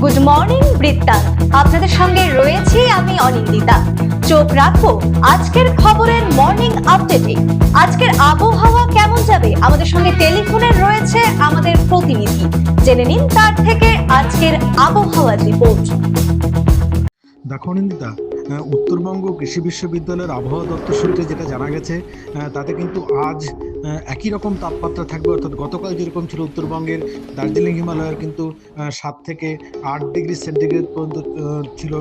Good morning বৃত্তান আপনাদের সঙ্গে রয়েছি আমি অনিন্দিতা। চোখ রাখব আজকের খবরের মর্নিং আপডেটে আজকের আবহাওয়া কেমন যাবে? আমাদের সঙ্গে টেলিফোনে রয়েছে আমাদের প্রতিনিধি। জেনে নিন তার থেকে আজকের আবহাওয়া রিপোর্ট দেখো নিন্দিতা আহ, উত্তরবঙ্গ কৃষি বিশ্ববিদ্যালয়ের আবহাওয়া দপ্তর সূত্রে যেটা জানা গেছে তাতে কিন্তু আজ একই রকম তাপমাত্রা থাকবে, অর্থাৎ গতকাল যেরকম ছিল উত্তরবঙ্গের, দার্জিলিং হিমালয়ের কিন্তু সাত থেকে আট ডিগ্রি সেন্টিগ্রেড পর্যন্ত ছিল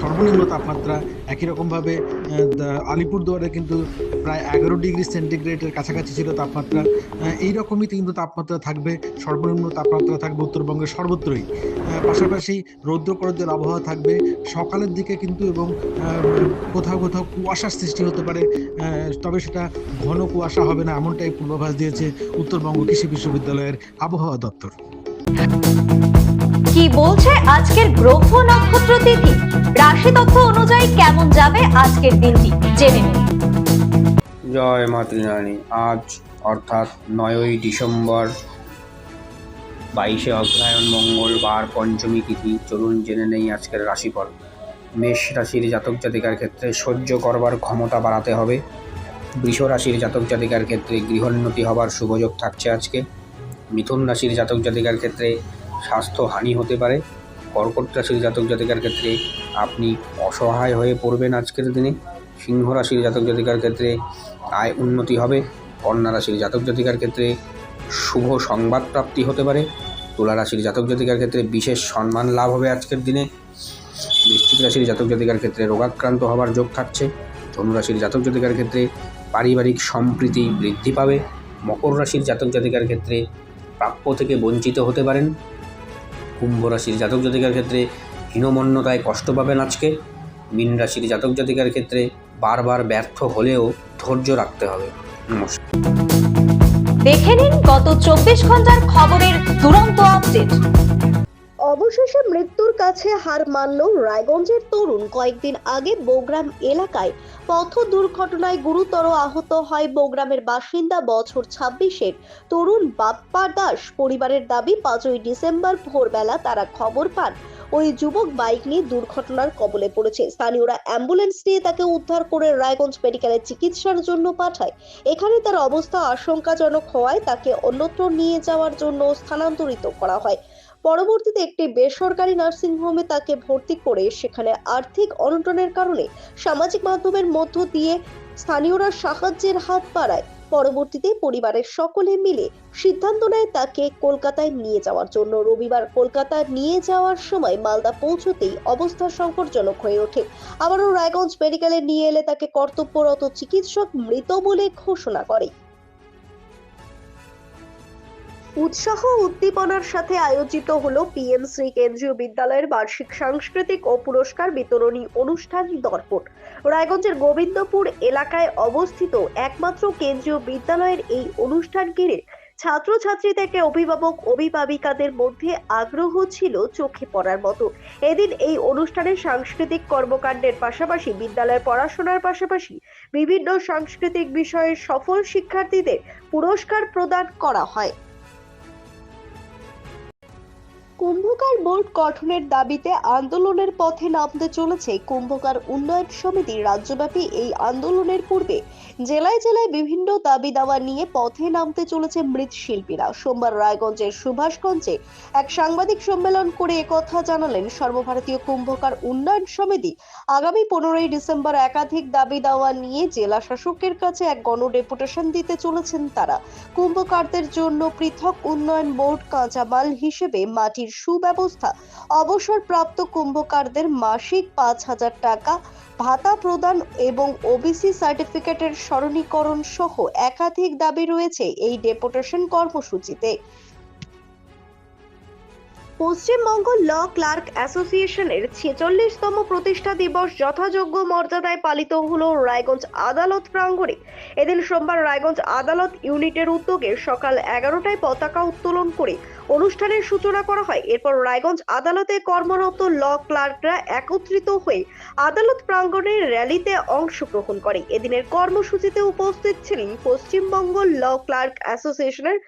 সর্বনিম্ন তাপমাত্রা। একই রকমভাবে আলিপুরদুয়ারে কিন্তু প্রায় এগারো ডিগ্রি সেন্টিগ্রেডের কাছাকাছি ছিল তাপমাত্রা। এই রকমই কিন্তু তাপমাত্রা থাকবে, সর্বনিম্ন তাপমাত্রা থাকবে উত্তরবঙ্গের সর্বত্রই। পাশাপাশি রৌদ্র করজ্জ্বল আবহাওয়া থাকবে। সকালের দিকে কিন্তু এবং কোথাও কোথাও কুয়াশার সৃষ্টি হতে পারে তবে সেটা ঘন কুয়াশা হবে না এমনটাই পূর্বাভাস দিয়েছে উত্তরবঙ্গ কৃষি বিশ্ববিদ্যালয়ের আবহাওয়া দপ্তর। কি বলছে আজকের গ্রহ নক্ষত্র তিথি? রাশি তথ্য অনুযায়ী কেমন যাবে আজকের দিনটি? জেনে নিন। জয় মাতৃনারায়ণী আজ অর্থাৎ নয়ই ডিসেম্বর বাইশে অগ্রহায়ণ মঙ্গলবার পঞ্চমী তিথি। চলুন জেনে নেই আজকের রাশিফল। মেষ রাশির জাতক জাতিকার ক্ষেত্রে সহ্য করবার ক্ষমতা বাড়াতে হবে। বৃষ রাশির জাতক জাতিকার ক্ষেত্রে গৃহোন্নতি হবার শুভযোগ থাকছে আজকে। মিথুন রাশির জাতক জাতিকার ক্ষেত্রে স্বাস্থ্য হানি হতে পারে। কর্কট রাশির জাতক জাতিকার ক্ষেত্রে আপনি অসহায় হয়ে পড়বেন আজকের দিনে। সিংহ রাশির জাতক জাতিকার ক্ষেত্রে আয় উন্নতি হবে। কন্যা রাশির জাতক জাতিকার ক্ষেত্রে শুভ সংবাদ প্রাপ্তি হতে পারে। তুলা রাশির জাতক জাতিকার ক্ষেত্রে বিশেষ সম্মান লাভ হবে আজকের দিনে। বৃশ্চিক রাশির জাতক জাতিকার ক্ষেত্রে রোগাক্রান্ত হবার যোগ থাকছে। ধনুরাশির জাতক জাতিকার ক্ষেত্রে পারিবারিক সম্প্রীতি বৃদ্ধি পাবে। মকর রাশির জাতক জাতিকার ক্ষেত্রে প্রাপ্য থেকে বঞ্চিত হতে পারেন। কুম্ভ রাশির জাতক জাতিকার ক্ষেত্রে হীনমন্যতায় কষ্ট পাবেন আজকে। মীন রাশির জাতক জাতিকার ক্ষেত্রে বারবার ব্যর্থ হলেও ধৈর্য রাখতে হবে। নমস্কার। দেখে নিন গত চব্বিশ ঘণ্টার খবরের দুরন্ত আপডেট। অবশেষে মৃত্যুর কাছে হার মানল রায়গঞ্জের তরুণ। কয়েকদিন আগে বৌগ্রাম এলাকায় পথ দুর্ঘটনায় গুরুতর আহত হয় বৌগ্রামের বাসিন্দা বছর ছাব্বিশের। তরুণ বাপ্পা দাস পরিবারের দাবি, পাঁচই ডিসেম্বর ভোরবেলা তারা খবর পান, ওই যুবক বাইক নিয়ে দুর্ঘটনার কবলে পড়েছে। স্থানীয়রা অ্যাম্বুলেন্স নিয়ে তাকে উদ্ধার করে রায়গঞ্জ মেডিকেলে চিকিৎসার জন্য পাঠায়। এখানে তার অবস্থা আশঙ্কাজনক হওয়ায় তাকে অন্যত্র নিয়ে যাওয়ার জন্য স্থানান্তরিত করা হয়। পরবর্তীতে একটি বেসরকারি নার্সিংহোমে তাকে ভর্তি করে সেখানে আর্থিক অনটনের কারণে সামাজিক মাধ্যমের মধ্য দিয়ে স্থানীয়রা সাহায্যের হাত বাড়ায়। পরবর্তীতে পরিবারের সকলে মিলে সিদ্ধান্ত নেয় তাকে কলকাতায় নিয়ে যাওয়ার জন্য। রবিবার কলকাতা নিয়ে যাওয়ার সময় মালদা পৌঁছতেই অবস্থা সংকটজনক হয়ে ওঠে। আবারও রায়গঞ্জ মেডিকেলে নিয়ে এলে তাকে কর্তব্যরত চিকিৎসক মৃত বলে ঘোষণা করে। উৎসাহ উদ্দীপনার সাথে আয়োজিত হলো পিএমসি কেন্দ্রীয় বিদ্যালয়ের বার্ষিক সাংস্কৃতিক ও পুরস্কার বিতরণী অনুষ্ঠান দর্পণ। রায়গঞ্জের গোবিন্দপুর এলাকায় অবস্থিত একমাত্র কেন্দ্রীয় বিদ্যালয়ের এই অনুষ্ঠান ঘিরে ছাত্রছাত্রী থেকে অভিভাবক, অভিভাবিকাদের মধ্যে আগ্রহ ছিল চোখে পড়ার মতো। এদিন এই অনুষ্ঠানে সাংস্কৃতিক কর্মকাণ্ডের পাশাপাশি বিদ্যালয়ের পড়াশোনার পাশাপাশি বিভিন্ন সাংস্কৃতিক বিষয়ে সফল শিক্ষার্থীদের পুরস্কার প্রদান করা হয়। কুম্ভকার বোর্ড গঠনের দাবিতে আন্দোলনের পথে নামতে চলেছে কুম্ভকার উন্নয়ন সমিতি। রাজ্যব্যাপী এই আন্দোলনের পূর্বে জেলায় জেলায় বিভিন্ন দাবি দাওয়া নিয়ে পথে নামতে চলেছে মৃৎশিল্পীরা। সোমবার রায়গঞ্জের সুভাষগঞ্জে এক সাংবাদিক সম্মেলন করে একথা জানালেন সর্বভারতীয় কুম্ভকার উন্নয়ন সমিতি। আগামী পনেরোই ডিসেম্বর একাধিক দাবি দাওয়া নিয়ে জেলা শাসকের কাছে এক গণ ডেপুটেশন দিতে চলেছেন তারা। কুম্ভকারদের জন্য পৃথক উন্নয়ন বোর্ড কাঁচামাল হিসেবে মাটির সুব্যবস্থা। অবসরপ্রাপ্ত কুম্ভকারদের মাসিক পাঁচ হাজার টাকা, ভাতা প্রদান এবং ওবিসি সার্টিফিকেটের স্মরণীকরণ সহ একাধিক দাবি রয়েছে এই ডেপুটেশন কর্মসূচিতে। পশ্চিমবঙ্গ ল ক্লার্ক অ্যাসোসিয়েশনের ছেচল্লিশতম প্রতিষ্ঠা দিবস যথাযোগ্য মর্যাদায় পালিত হলো রায়গঞ্জ আদালত প্রাঙ্গণে। এদিন সোমবার রায়গঞ্জ আদালত ইউনিটের উদ্যোগে সকাল এগারোটায় পতাকা উত্তোলন করে অনুষ্ঠানের সূচনা করা হয়। এরপর রায়গঞ্জ আদালতে কর্মরত ল ক্লার্করা একত্রিত হয়ে আদালত প্রাঙ্গণের র্যালিতে অংশগ্রহণ করে। এদিনের কর্মসূচিতে উপস্থিত ছিলেন পশ্চিমবঙ্গ ল ক্লার্ক অ্যাসোসিয়েশনের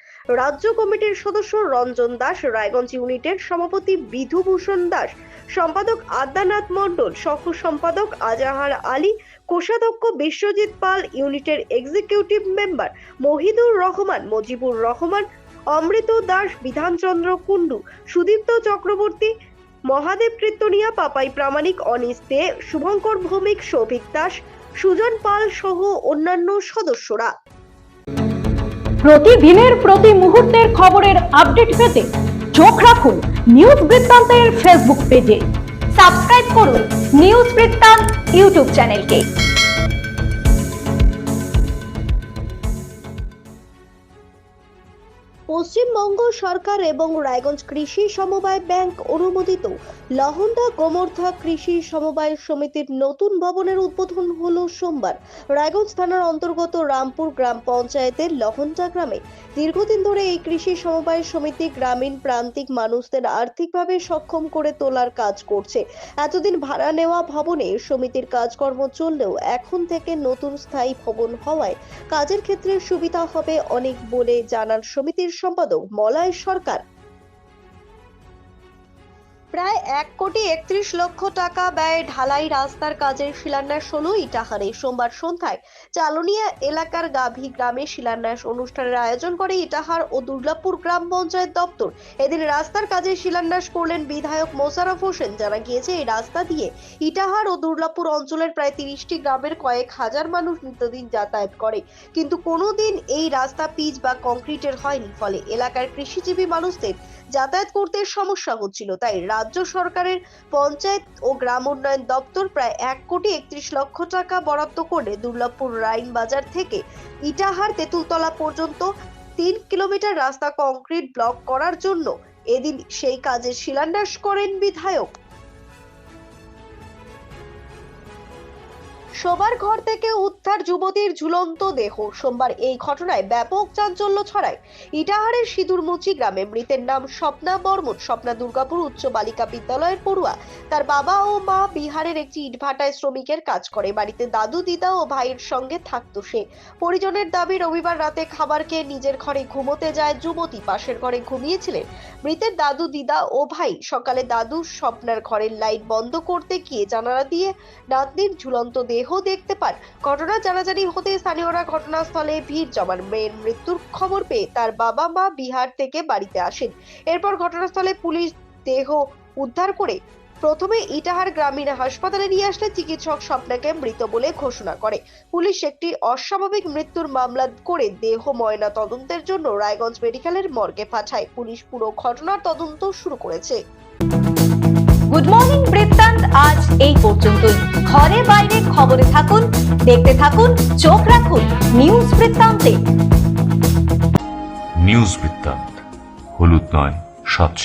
রাজ্য কমিটির সদস্য রঞ্জন দাস, রায়গঞ্জ ইউনিটের সভাপতি বিধুভূষণ দাস, সম্পাদক আদ্যানাথ মণ্ডল, সহ সম্পাদক আজাহার আলী, কোষাধ্যক্ষ বিশ্বজিৎ পাল, ইউনিটের এক্সিকিউটিভ মেম্বার মহিদুর রহমান, মজিবুর রহমান, অমৃত দাস, বিধানচন্দ্র কুণ্ডু, সুদীপ্ত চক্রবর্তী, মহাদেব কীর্তনিয়া, পাপাই প্রামাণিক, অনিস দে, শুভঙ্কর ভৌমিক সৌভিক দাস, সুজন পাল সহ অন্যান্য সদস্যরা। প্রতিদিনের, প্রতি মুহূর্তের খবরের আপডেট পেতে চোখ রাখুন নিউজ বৃত্তান্তের ফেসবুক পেজে। সাবস্ক্রাইব করুন নিউজ বৃত্তান্ত ইউটিউব চ্যানেলকে। পশ্চিমবঙ্গ সরকার এবং রায়গঞ্জ কৃষি সমবায় ব্যাংক অনুমোদিত লহন্ডা গোমর্ধা কৃষি সমবায় সমিতির নতুন ভবনের উদ্বোধন হলো সোমবার। রায়গঞ্জ থানার অন্তর্গত রামপুর গ্রাম পঞ্চায়েতের লহন্ডা গ্রামে দীর্ঘদিন ধরে এই কৃষি সমবায় সমিতি গ্রামীণ প্রান্তিক মানুষদের আর্থিকভাবে সক্ষম করে তোলার কাজ করছে। এতদিন ভাড়া নেওয়া ভবনে সমিতির কাজকর্ম চললেও এখন থেকে নতুন স্থায়ী ভবন হওয়ায় কাজের ক্ষেত্রে সুবিধা হবে অনেক বলে জানান সমিতির সম্পাদক মলয় সরকার প্রায় এক কোটি একত্রিশ লক্ষ টাকা ব্যয়ে ঢালাই রাস্তার কাজের শিলান্যাস হলো ইটাহারে। সোমবার সন্ধ্যায় চালনিয়া এলাকার গাভী গ্রামে শিলান্যাস অনুষ্ঠানের আয়োজন করে ইটাহার ও দুর্গাপুর গ্রাম পঞ্চায়েত দপ্তর। এদিন রাস্তার কাজের শিলান্যাস করলেন বিধায়ক মোশাররফ হোসেন। জানা গিয়েছে, এই রাস্তা দিয়ে ইটাহার ও দুর্গাপুর অঞ্চলের প্রায় তিরিশটি গ্রামের কয়েক হাজার মানুষ নিত্যদিন যাতায়াত করে। কিন্তু কোনোদিন এই রাস্তা পিচ বা কংক্রিটের হয়নি। ফলে এলাকার কৃষিজীবী মানুষদের যাতায়াত করতে সমস্যা হচ্ছিল। তাই রাজ্য সরকারের পঞ্চায়েত ও গ্রাম উন্নয়ন দপ্তর প্রায় এক কোটি একত্রিশ লক্ষ টাকা বরাদ্দ করে দুর্লভপুর রাইন বাজার থেকে ইটাহার তেঁতুলতলা পর্যন্ত তিন কিলোমিটার রাস্তা কংক্রিট ব্লক করার জন্য এদিন সেই কাজের শিলান্যাস করেন বিধায়ক। শোবার ঘর থেকে উদ্ধার যুবতীর ঝুলন্ত দেহ। সোমবার এই ঘটনায় ব্যাপক চাঞ্চল্য ছড়ায়। ইটাহারের সিঁদুরমুচি গ্রামে মৃতের নাম স্বপ্না বর্মন। স্বপ্না দুর্গাপুর উচ্চ বালিকা বিদ্যালয়ের পড়ুয়া। তার বাবা ও মা বিহারের একটি ইটভাটায় শ্রমিকের কাজ করে। বাড়িতে দাদু, দিদা ও ভাইয়ের সঙ্গে থাকতো সে। পরিজনের দাবি, রবিবার রাতে খাবার খেয়ে নিজের ঘরে ঘুমোতে যায় যুবতী। পাশের ঘরে ঘুমিয়েছিলেন মৃতের দাদু, দিদা ও ভাই। সকালে দাদু স্বপ্নার ঘরের লাইট বন্ধ করতে গিয়ে জানালা দিয়ে নাতনির ঝুলন্ত দেহ দেখতে পান। ঘটনা জানাজানি হতে স্থানীয়রা ঘটনাস্থলে ভিড় জমান। মেয়ের মৃত্যুর খবর পেয়ে তার বাবা মা বিহার থেকে বাড়িতে আসেন। এরপর ঘটনাস্থলে পুলিশ দেহ উদ্ধার করে প্রথমে ইটাহার গ্রামীণ হাসপাতালে নিয়ে আসলে চিকিৎসক স্বপ্নাকে মৃত বলে ঘোষণা করে। পুলিশ একটি অস্বাভাবিক মৃত্যুর মামলা করে দেহ ময়না তদন্তের জন্য রায়গঞ্জ মেডিকেলের মর্গে পাঠায়। পুলিশ পুরো ঘটনার তদন্ত শুরু করেছে। গুড মর্নিং বৃত্তান্ত আজ এই পর্যন্তই। ঘরে বাইরে খবরে থাকুন, দেখতে থাকুন, চোখ রাখুন নিউজ বৃত্তান্তে নিউজ বৃত্তান্ত হলুদ নয় স্বচ্ছ